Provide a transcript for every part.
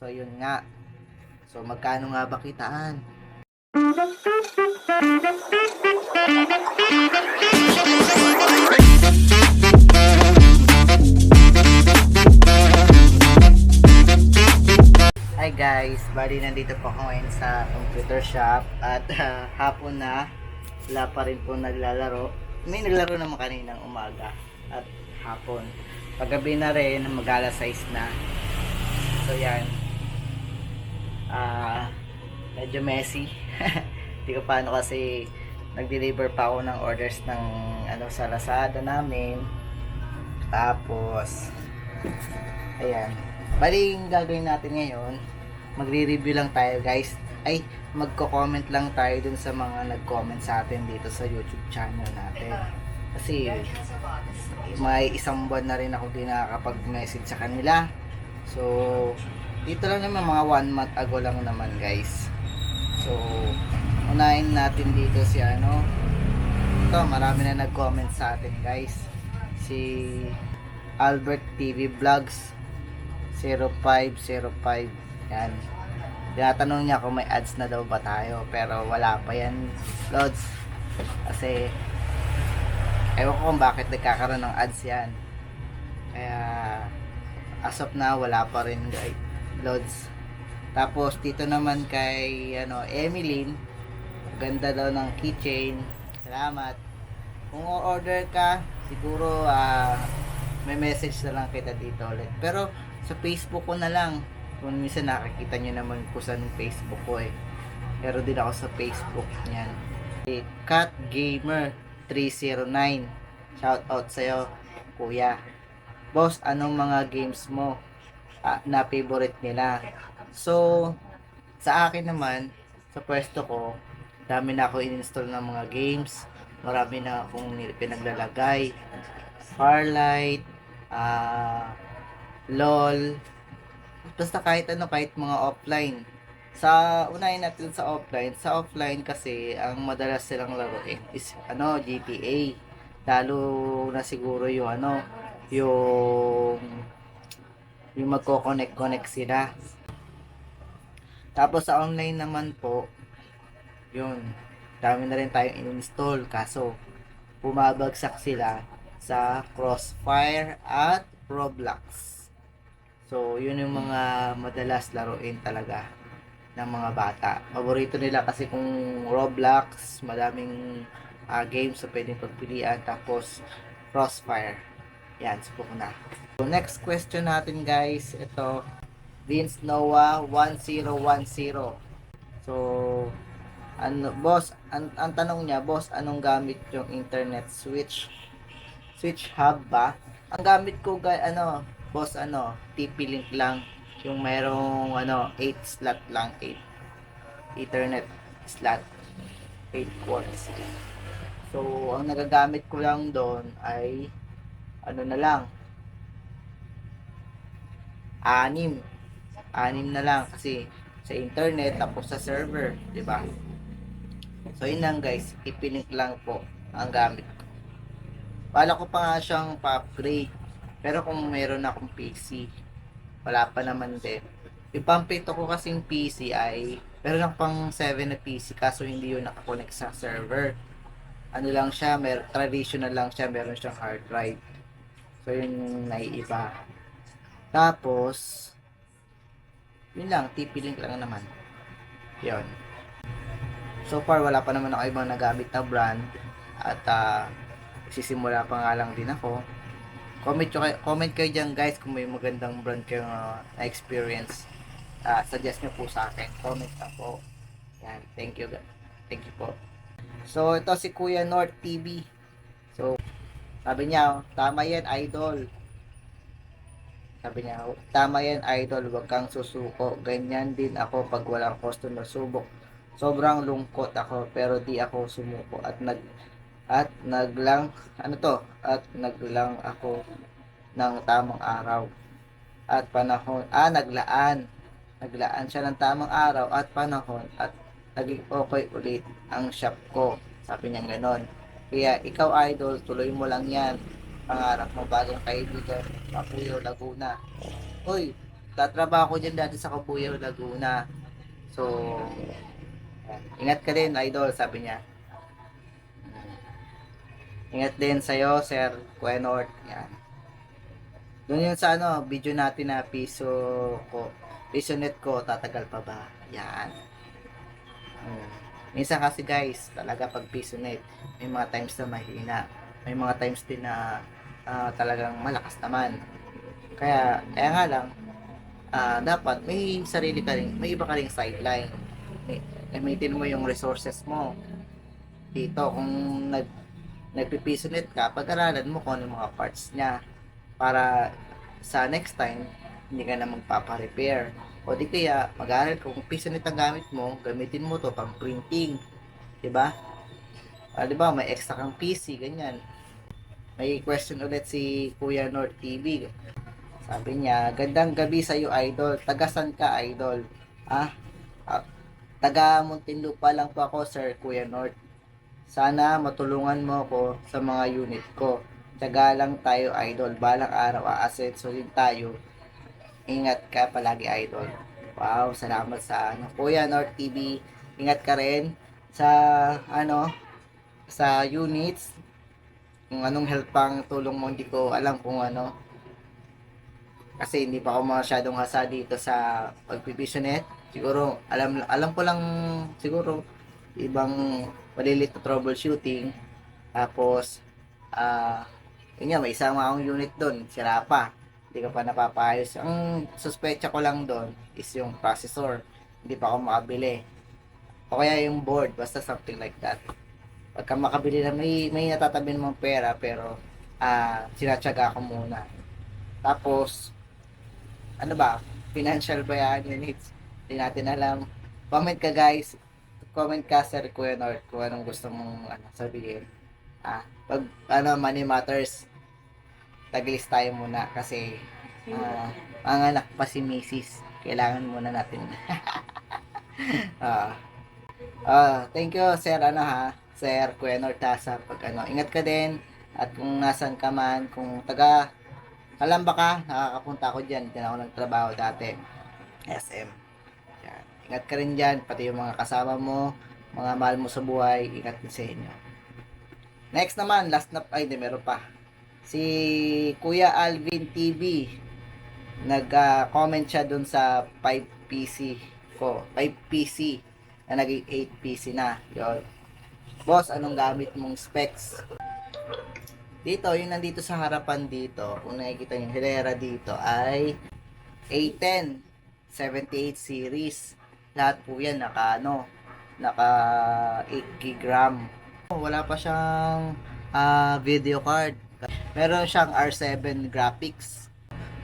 So, yun nga. So, magkano nga ba kitaan? Hi guys, bali nandito po ako ngayon sa computer shop at ah, hapon na wala pa rin po naglalaro. May naglaro naman kaninang umaga at hapon. Paggabi na rin, mag alas 6 na. So yan. Medyo messy. Hindi ko paano kasi nag-deliver pa ako ng orders ng ano sa Lazada namin. Tapos ayan. Bali, yung gagawin natin ngayon, magre-review lang tayo guys. Ay, magko-comment lang tayo dun sa mga nag-comment sa atin dito sa YouTube channel natin. Kasi may isang buwan na rin ako di nakakapag-message sa kanila. So, dito lang naman mga one month ago lang naman guys. So, unahin natin dito si ano. Ito, marami na nag-comment sa atin guys. Si Albert TV Vlogs 0505 yan. Tinatanong niya kung may ads na daw ba tayo pero wala pa yan Lods. Kasi ewan ko kung bakit nagkakaroon ng ads yan. Kaya as of now wala pa rin guys Lods. Tapos dito naman kay ano Emeline ganda daw ng keychain. Salamat. Kung order ka siguro ah, may message na lang kita dito ulit. Pero sa Facebook ko na lang. Kung minsan nakikita nyo naman kung saan Facebook ko eh. Pero din ako sa Facebook niyan. Cat Gamer 309 shout out sa'yo kuya. Boss anong mga games mo ah, na favorite nila? So sa akin naman sa pwesto ko dami na ako in-install ng mga games. Marami na akong pinaglalagay. Farlight ah LOL. Basta kahit ano kahit mga offline. Sa unahin natin sa offline. Sa offline kasi ang madalas silang laruin is ano GTA lalo na siguro yung ano yung yung magko-connect connect sila. Tapos sa online naman po yun dami na rin tayong in-install kaso bumabagsak sila sa Crossfire at Roblox So, yun yung mga madalas laruin talaga ng mga bata. Paborito nila kasi kung Roblox, madaming ah, games na pwedeng pagpilian. Tapos, Crossfire. Yan, subok na. So, next question natin guys. Ito, Vince Noah 1010. So, ano, boss, ang, ang tanong niya, boss, anong gamit yung internet switch? Switch hub ba? Ang gamit ko, guys, ano, boss ano, TP-Link lang. Yung mayroong ano 8 slot lang 8 Ethernet slot 8 quartz so ang nagagamit ko lang doon ay ano na lang. Anim. Anim na lang kasi sa internet tapos sa server di ba so yun lang guys TP-Link lang po ang gamit ko Bala ko pa nga siyang pa-upgrade pero kung meron akong PC, wala pa naman din. Yung pampito ko kasing PC ay, meron ako pang 7 na PC kaso hindi yun nakakonect sa server. Ano lang siya, mer traditional lang siya, meron siyang hard drive. So yun naiiba. Tapos, yun lang, TP-Link lang naman. Yun. So far, wala pa naman ako ibang nagamit na brand. At, ah, sisimula pa nga lang din ako. Comment kayo, comment kayo dyan guys kung may magandang brand kayo uh, na experience uh, suggest nyo po sa akin. Comment na po. Yan thank you thank you po. So ito si Kuya North TV so sabi niya tama yan idol. Sabi niya tama yan idol. Wag kang susuko. Ganyan din ako pag walang customer subok sobrang lungkot ako pero di ako sumuko at nag at naglang ano to at naglang ako ng tamang araw at panahon ah naglaan naglaan siya ng tamang araw at panahon at naging okay ulit ang shop ko sabi niya ganon kaya ikaw idol tuloy mo lang yan pangarap mo bagong kaibigan Mapuyo Laguna uy nagtatrabaho ko dyan dati sa Kabuyaw, Laguna. So. Ingat ka din, idol, sabi niya. Ingat din sa'yo, Sir Quenort. Yan. Doon yun sa ano, video natin na piso ko, piso net ko, tatagal pa ba? Yan. Hmm. Minsan kasi guys, talaga pag piso net, may mga times na mahina. May mga times din na ah, talagang malakas naman. Kaya, kaya nga lang, ah, dapat may sarili ka rin, may iba ka rin sideline. Gamitin mo yung resources mo. Dito, kung nag, nagpipiso net ka, pag-aralan mo kung ano yung mga parts niya para sa next time, hindi ka na magpapa-repair. O di kaya, mag-aaral ka kung piso net ang gamit mo, gamitin mo to pang printing. 'Di ba? Ah, 'di ba, may extra kang PC, ganyan. May question ulit si Kuya North TV. Sabi niya, gandang gabi sa iyo, idol. Tagasan ka, idol? Ah, ah taga Muntinlupa lang po ako, Sir Kuya North. Sana matulungan mo ako sa mga unit ko. Tiyaga lang tayo, idol. Balang araw, aasenso din tayo. Ingat ka palagi, idol. Wow, salamat sa ano. Kuya North TV, ingat ka rin sa ano sa units kung anong help pang tulong mo hindi ko alam kung ano kasi hindi pa ako masyadong hasa dito sa pagpipisonet siguro alam alam ko lang siguro ibang malilit na troubleshooting. Tapos ah yun nga may isama akong unit doon sira pa. Hindi ka pa napapayos. Ang suspecha ko lang doon is yung processor. Hindi pa ako makabili. O kaya yung board basta something like that. Pagka makabili na may may natatabi mong pera pero ah sinatsaga ko muna. Tapos ano ba? Financial ba yan units hindi natin alam. Comment ka guys. Comment ka sa Kuya North kung anong gusto mong ano, sabihin. Ah pag ano money matters taglis tayo muna kasi ah ang anak pa si Mrs. kailangan muna natin. Ah. Ah, thank you, sir, ano ha, sir Quenor Tasa, pag ano, ingat ka din, at kung nasan ka man, kung taga Kalamba ka, nakakapunta ako dyan, dyan ako nagtrabaho dati, SM. Ingat ka rin dyan, pati yung mga kasama mo, mga mahal mo sa buhay, ingat din sa inyo. Next naman, last na, ay, hindi, meron pa. Si Kuya Alvin TV, nag-comment siya dun sa 5PC ko, 5PC na naging 8 PC na. Yun. Boss, anong gamit mong specs? Dito, yung nandito sa harapan dito, kung nakikita yung hilera dito, ay A10 78 series. Lahat po yan naka ano, naka 8 gig. Wala pa siyang ah, video card. Meron siyang R7 graphics.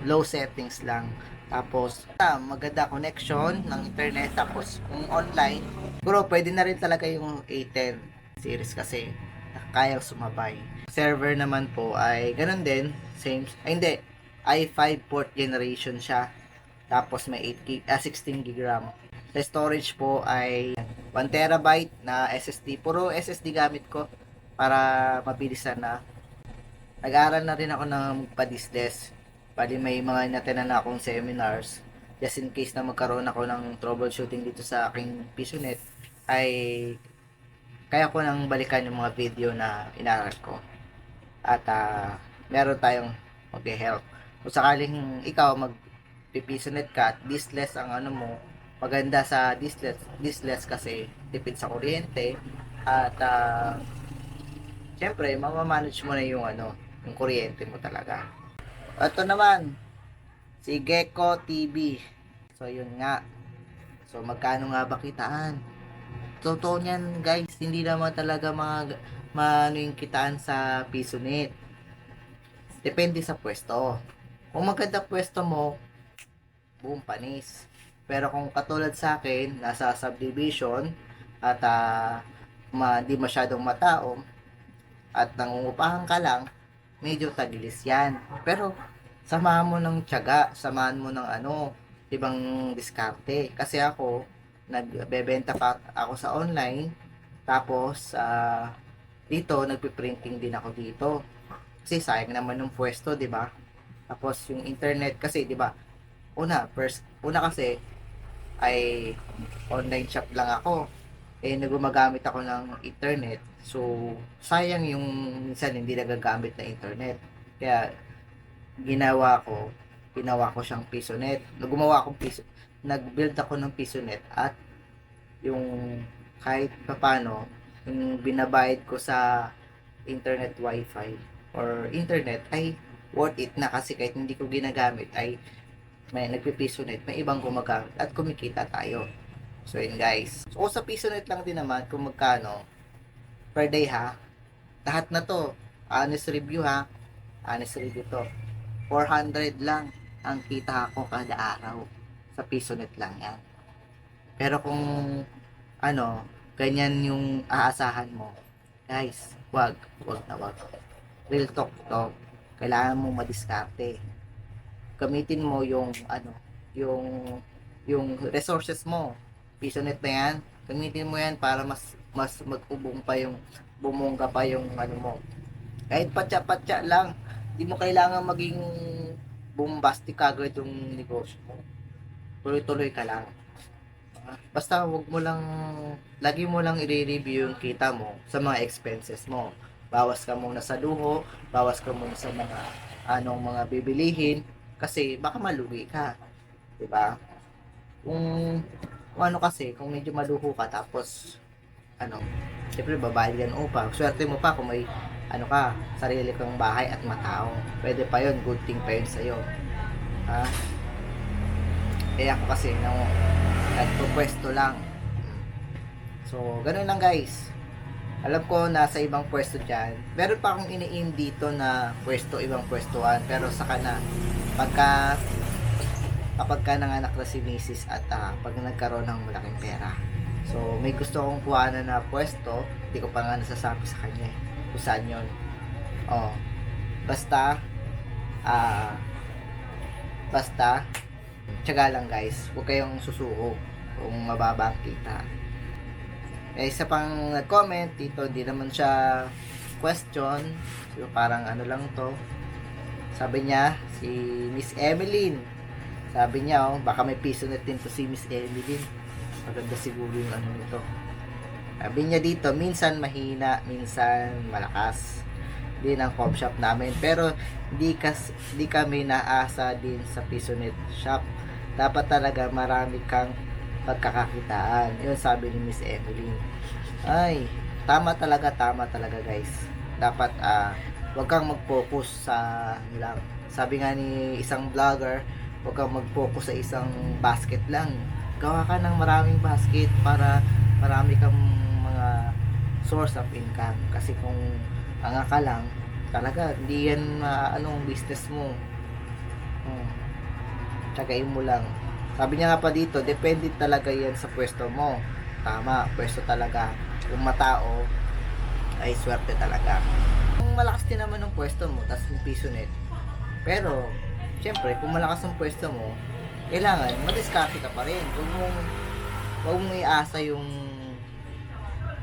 Low settings lang. Tapos, ah, maganda connection ng internet. Tapos, kung online, siguro pwede na rin talaga yung A10 series kasi kayang sumabay. Server naman po ay ganun din. Same, ay hindi, i5 4th generation siya. Tapos may 8 gig, ah, 16 gig RAM. Sa storage po ay 1 terabyte na SSD. Puro SSD gamit ko para mabilisan na. Nag-aaral na rin ako ng padisdes. Bali may mga natenan na akong seminars. Just in case na magkaroon ako ng troubleshooting dito sa aking PisoNet ay kaya ko nang balikan yung mga video na inaral ko. At ah, meron tayong mag-help. Kung sakaling ikaw mag pipisonet ka at distless ang ano mo, maganda sa distless, distless kasi tipid sa kuryente at ah, syempre mamamanage mo na yung ano, yung kuryente mo talaga. Ito naman, si Gecko TV. So, yun nga. So, magkano nga ba kitaan? Totoo niyan, guys. Hindi naman talaga mga maano yung kitaan sa piso net. Depende sa pwesto. Kung maganda pwesto mo, boom, panis. Pero kung katulad sa akin, nasa subdivision, at ah, ma, di masyadong matao, at nangungupahan ka lang, medyo tagilis yan. Pero, samahan mo ng tiyaga, samahan mo ng ano, ibang diskarte. Kasi ako, nagbebenta pa ako sa online, tapos, ah, dito, nagpiprinting din ako dito. Kasi sayang naman yung pwesto, di ba? Tapos, yung internet, kasi, di ba, una, first, una kasi, ay online shop lang ako. Eh, nagumagamit ako ng internet. So, sayang yung minsan hindi nagagamit na internet. Kaya, ginawa ko, ginawa ko siyang PisoNet. Gumawa akong piso, nag-build ako ng PisoNet at yung kahit papano, yung binabayad ko sa internet wifi or internet ay worth it na kasi kahit hindi ko ginagamit ay may nagpipisonet, may ibang gumagamit at kumikita tayo. So yun guys. So sa pisonet lang din naman kung magkano per day ha. Lahat na to, honest review ha. Honest review to. 400 lang ang kita ko kada araw. Sa pisonet lang yan. Pero kung ano, ganyan yung aasahan mo. Guys, wag, wag na wag. Real talk to. Kailangan mo madiskarte. Gamitin mo yung ano, yung yung resources mo. Pisonet na yan. Gamitin mo yan para mas mas mag-ubong pa yung bumongga pa yung ano mo. Kahit patya-patya lang, di mo kailangan maging bombastic agad yung negosyo mo. Tuloy-tuloy ka lang. Basta wag mo lang, lagi mo lang i-review yung kita mo sa mga expenses mo. Bawas ka muna sa luho, bawas ka muna sa mga anong mga bibilihin kasi baka malugi ka. 'Di ba? Kung, kung ano kasi, kung medyo maluho ka tapos ano, siyempre babayad yan upa. Swerte mo pa kung may ano ka, sarili kang bahay at matao. Pwede pa yon good thing pa yun sa'yo. Ha? Kaya ako kasi, nang nagpupwesto lang. So, ganun lang guys. Alam ko nasa ibang pwesto dyan. Meron pa akong ini-in dito na pwesto, ibang pwestuhan. Pero saka na, pagka kapag ka nanganak na si Mrs. at ah, pag nagkaroon ng malaking pera. So, may gusto akong kuhanan na pwesto. Hindi ko pa nga nasasabi sa kanya eh, kung saan yun. Oh, basta, ah, basta, tiyaga lang guys. Huwag kayong susuko kung mababa ang kita. May isa pang nag-comment dito, hindi naman siya question. So, parang ano lang to. Sabi niya, si Miss Emeline. Sabi niya, oh, baka may piso net din to si Miss Emeline. Maganda siguro yung ano nito. Sabi niya dito, minsan mahina, minsan malakas din ang com shop namin. Pero di, kas, di kami naasa din sa Pisonet shop. Dapat talaga marami kang pagkakakitaan. Yun sabi ni Miss Evelyn. Ay, tama talaga, tama talaga guys. Dapat ah wag kang mag-focus sa ano lang. Sabi nga ni isang vlogger, wag kang mag-focus sa isang basket lang. Gawa ka ng maraming basket para marami kang mga source of income. Kasi kung anga ka lang, talaga, hindi yan ah, anong business mo. Hmm. Tsagain mo lang. Sabi niya nga pa dito, depende talaga yan sa pwesto mo. Tama, pwesto talaga. Kung matao, ay swerte talaga. Kung malakas din naman ng pwesto mo, tas yung piso net. Pero, syempre, kung malakas ang pwesto mo, kailangan, madiskarte ka pa rin. Huwag mong, huwag mong iasa yung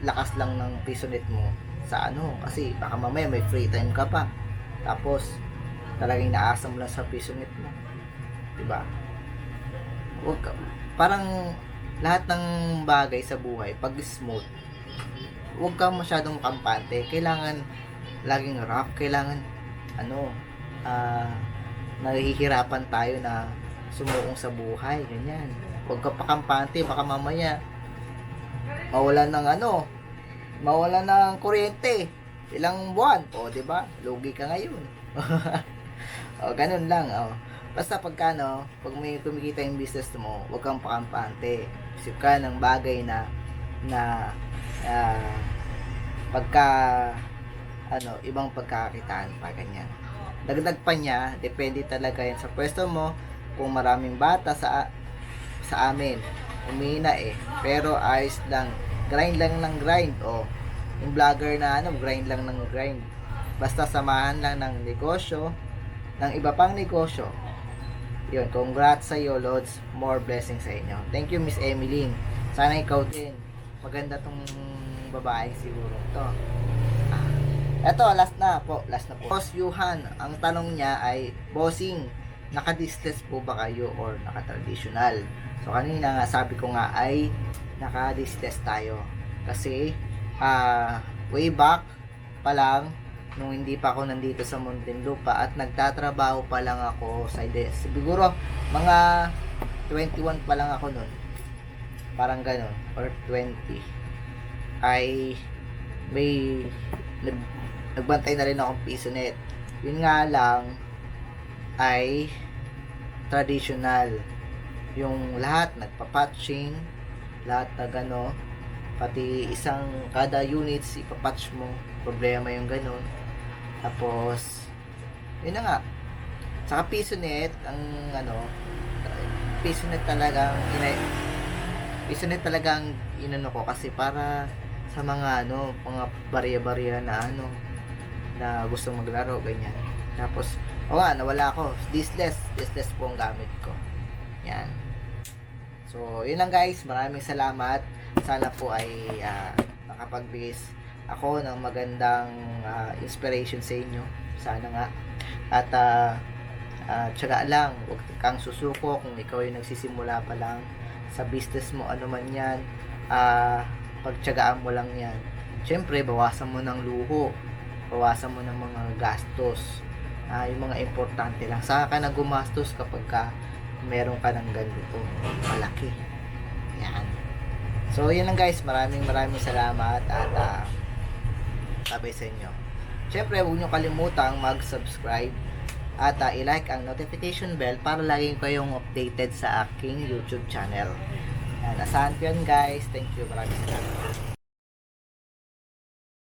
lakas lang ng piso net mo sa ano. Kasi baka mamaya may free time ka pa. Tapos, talagang inaasa mo lang sa piso net mo. Diba? Huwag ka, parang lahat ng bagay sa buhay, pag smooth, huwag kang masyadong kampante. Kailangan laging rough. Kailangan, ano, ah, nahihirapan tayo na sumuong sa buhay. Ganyan. Huwag ka pa kampante. Baka mamaya, mawalan ng ano, mawalan ng kuryente. Ilang buwan. O, di ba? Lugi ka ngayon. o, ganun lang. O. Basta pagka no, pag may kumikita yung business mo, huwag kang pakampante. Isip ka ng bagay na na ah, pagka ano, ibang pagkakakitaan pa ganyan. Dagdag pa niya, depende talaga yan sa pwesto mo. Kung maraming bata sa sa amin, umina eh. Pero ayos lang. Grind lang ng grind. O, yung vlogger na ano, grind lang ng grind. Basta samahan lang ng negosyo, ng iba pang negosyo. Yun, congrats sa iyo, Lods. More blessings sa inyo. Thank you, Miss Emeline. Sana ikaw din. Maganda tong babae siguro to. Eto, last na po. Last na po. Boss Yuhan, ang tanong niya ay, Bossing, naka-distless po ba kayo or naka-traditional? So, kanina nga sabi ko nga ay naka-distless tayo. Kasi, ah, way back pa lang, nung hindi pa ako nandito sa Muntinlupa at nagtatrabaho pa lang ako sa. Siguro, mga 21 pa lang ako nun. Parang ganun. Or 20. Ay, may nagbantay na rin akong piso net. Yun nga lang, ay traditional. Yung lahat nagpa-patching, lahat na gano, pati isang kada units ipapatch mo, problema yung ganun. Tapos, yun na nga. Saka piso net, ang ano, piso net talagang ina, piso net talagang inano ko kasi para sa mga ano, mga barya-barya na ano, na gustong maglaro, ganyan. Tapos, o nga, nawala ako. Distless, distless po ang gamit ko. Yan. So, yun lang guys. Maraming salamat. Sana po ay ah, nakapagbigay ako ng magandang ah, inspiration sa inyo. Sana nga. At ah, ah, tiyaga lang. Huwag kang susuko kung ikaw ay nagsisimula pa lang sa business mo. Ano man yan. Ah, pagtiyagaan mo lang yan. Siyempre, bawasan mo ng luho. Bawasan mo ng mga gastos. Ah, yung mga importante lang. Saka ka na gumastos kapag ka meron ka ng ganito. Malaki. Yan. So, yun lang guys. Maraming maraming salamat at ah, sabay sa inyo. Siyempre, huwag nyo kalimutang mag-subscribe at ah, i-like ang notification bell para laging kayong updated sa aking YouTube channel. Yan, asahan ko yun guys. Thank you. Maraming salamat.